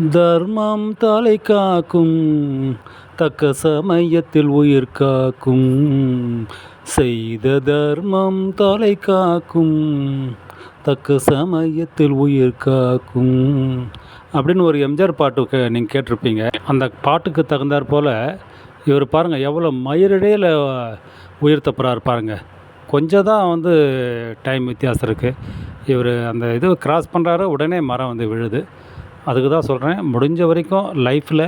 தர்மம் தலை காக்கும் தக்க சமயத்தில் உயிர் காக்கும். செய்த தர்மம் தலை காக்கும் தக்க சமயத்தில் உயிர் காக்கும். அப்படின்னு ஒரு எம்ஜிஆர் பாட்டு நீங்கள் கேட்டிருப்பீங்க. அந்த பாட்டுக்கு தகுந்தாற் போல் இவர் பாருங்கள் எவ்வளோ மயிரிடையில் உயிர் தப்புறாரு பாருங்கள் கொஞ்சம் தான் வந்து டைம் வித்தியாசம் இருக்குது இவர் அந்த இது கிராஸ் பண்ணுறாரு உடனே மரம் வந்து விழுது. அதுக்கு தான் சொல்கிறேன் முடிஞ்ச வரைக்கும் லைஃப்பில்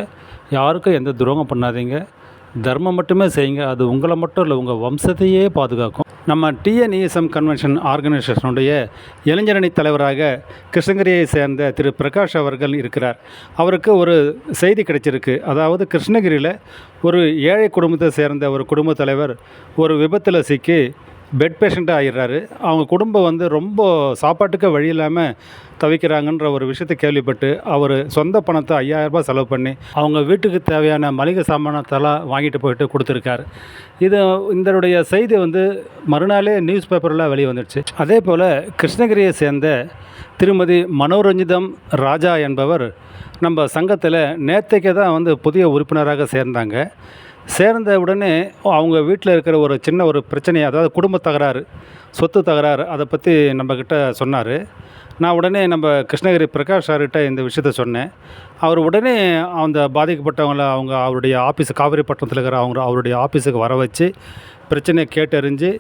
யாருக்கும் எந்த துரோகம் பண்ணாதீங்க. தர்மம் மட்டுமே செய்யுங்க. அது உங்களை மட்டும் இல்லை உங்கள் வம்சத்தையே பாதுகாக்கும். நம்ம டிஎன்இஎஸ்எம் கன்வென்ஷன் ஆர்கனைசேஷனுடைய இளைஞரணி தலைவராக கிருஷ்ணகிரியை சேர்ந்த திரு பிரகாஷ் அவர்கள் இருக்கிறார். அவருக்கு ஒரு செய்தி கிடைச்சிருக்கு. அதாவது கிருஷ்ணகிரியில் ஒரு ஏழை குடும்பத்தை சேர்ந்த ஒரு குடும்ப தலைவர் ஒரு விபத்தில் சிக்கி பெட் பேஷண்ட்டாக ஆகிடுறாரு அவங்க குடும்பம் வந்து ரொம்ப சாப்பாட்டுக்கு வழி இல்லாமல் தவிக்கிறாங்கன்ற ஒரு விஷயத்தை கேள்விப்பட்டு அவர் சொந்த பணத்தை ஐயாயிரரூபா செலவு பண்ணி அவங்க வீட்டுக்கு தேவையான மளிகை சாமானத்தெல்லாம் வாங்கிட்டு போயிட்டு கொடுத்துருக்காரு. இது இதனுடைய செய்தி வந்து மறுநாளே நியூஸ் பேப்பரில் வெளியே வந்துடுச்சு அதே போல் கிருஷ்ணகிரியை சேர்ந்த திருமதி மனோரஞ்சிதம் ராஜா என்பவர் நம்ம சங்கத்தில் நேற்றைக்கே தான் வந்து புதிய உறுப்பினராக சேர்ந்தாங்க. சேர்ந்த உடனே அவங்க வீட்டில் இருக்கிற ஒரு சின்ன ஒரு பிரச்சனை அதாவது குடும்ப தகராறு சொத்து தகராறு அதை பற்றி நம்மக்கிட்ட சொன்னார். நான் உடனே நம்ம கிருஷ்ணகிரி பிரகாஷ் சார்கிட்ட இந்த விஷயத்த சொன்னேன். அவர் உடனே அந்த பாதிக்கப்பட்டவங்கள அவங்க அவருடைய ஆஃபீஸ் காவிரிப்பட்டினத்தில் இருக்கிற அவங்க அவருடைய ஆஃபீஸுக்கு வர வச்சு பிரச்சனையை கேட்டறிஞ்சு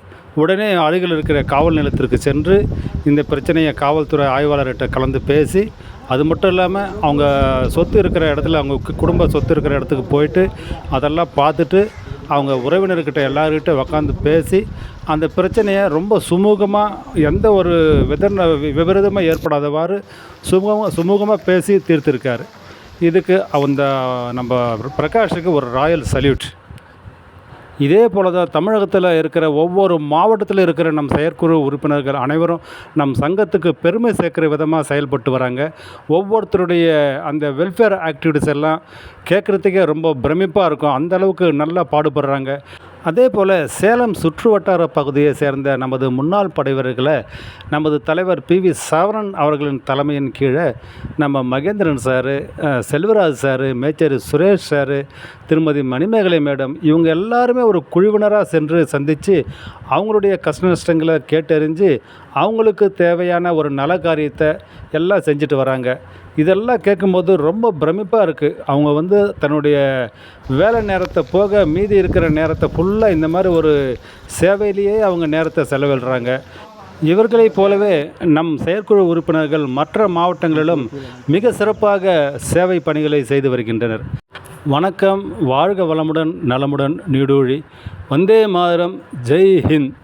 உடனே அருகில் இருக்கிற காவல் நிலையத்திற்கு சென்று இந்த பிரச்சனையை காவல்துறை ஆய்வாளர்கிட்ட கலந்து பேசி அது மட்டும் இல்லாமல் அவங்க சொத்து இருக்கிற இடத்துல அவங்க குடும்ப சொத்து இருக்கிற இடத்துக்கு போயிட்டு அதெல்லாம் பார்த்துட்டு அவங்க உறவினர்கிட்ட எல்லாருக்கிட்ட உக்காந்து பேசி அந்த பிரச்சனையை ரொம்ப சுமூகமாக எந்த ஒரு விதன விபரீதமாக ஏற்படாதவாறு சுமூகமாக சுமூகமாக பேசி தீர்த்திருக்காரு. இதுக்கு அந்த நம்ம பிரகாஷுக்கு ஒரு ராயல் சல்யூட். இதே போல தான் தமிழகத்தில் இருக்கிற ஒவ்வொரு மாவட்டத்தில் இருக்கிற நம் செயற்குழு உறுப்பினர்கள் அனைவரும் நம் சங்கத்துக்கு பெருமை சேர்க்கிற விதமாக செயல்பட்டு வராங்க. ஒவ்வொருத்தருடைய அந்த வெல்ஃபேர் ஆக்டிவிட்டிஸ் எல்லாம் கேட்குறதுக்கே ரொம்ப பிரமிப்பாக இருக்கும். அந்த அளவுக்கு நல்லா பாடுபடுறாங்க. அதே போல் சேலம் சுற்று வட்டார பகுதியை சேர்ந்த நமது முன்னாள் படைவர்களை நமது தலைவர் பி வி சரவணன் அவர்களின் தலைமையின் கீழே நம்ம Mahendran sir Selvaraj sir Mecheri Suresh sir திருமதி மணிமேகலை மேடம் இவங்க எல்லாருமே ஒரு குழுவினராக சென்று சந்தித்து அவங்களுடைய கஷ்ட நஷ்டங்களை கேட்டறிஞ்சு அவங்களுக்கு தேவையான ஒரு நல காரியத்தை எல்லாம் செஞ்சுட்டு வராங்க. இதெல்லாம் கேட்கும்போது ரொம்ப பிரமிப்பாக இருக்குது அவங்க வந்து தன்னுடைய வேலை நேரத்தை போக மீதி இருக்கிற நேரத்தை ஃபுல்லாக இந்த மாதிரி ஒரு சேவையிலேயே அவங்க நேரத்தை செலவிடுறாங்க. இவர்களைப் போலவே நம் செயற்குழு உறுப்பினர்கள் மற்ற மாவட்டங்களிலும் மிக சிறப்பாக சேவை பணிகளை செய்து வருகின்றனர். வணக்கம் வாழ்க வளமுடன் நலமுடன் நீடூழி. வந்தே மாதரம் ஜெய் ஹிந்த்.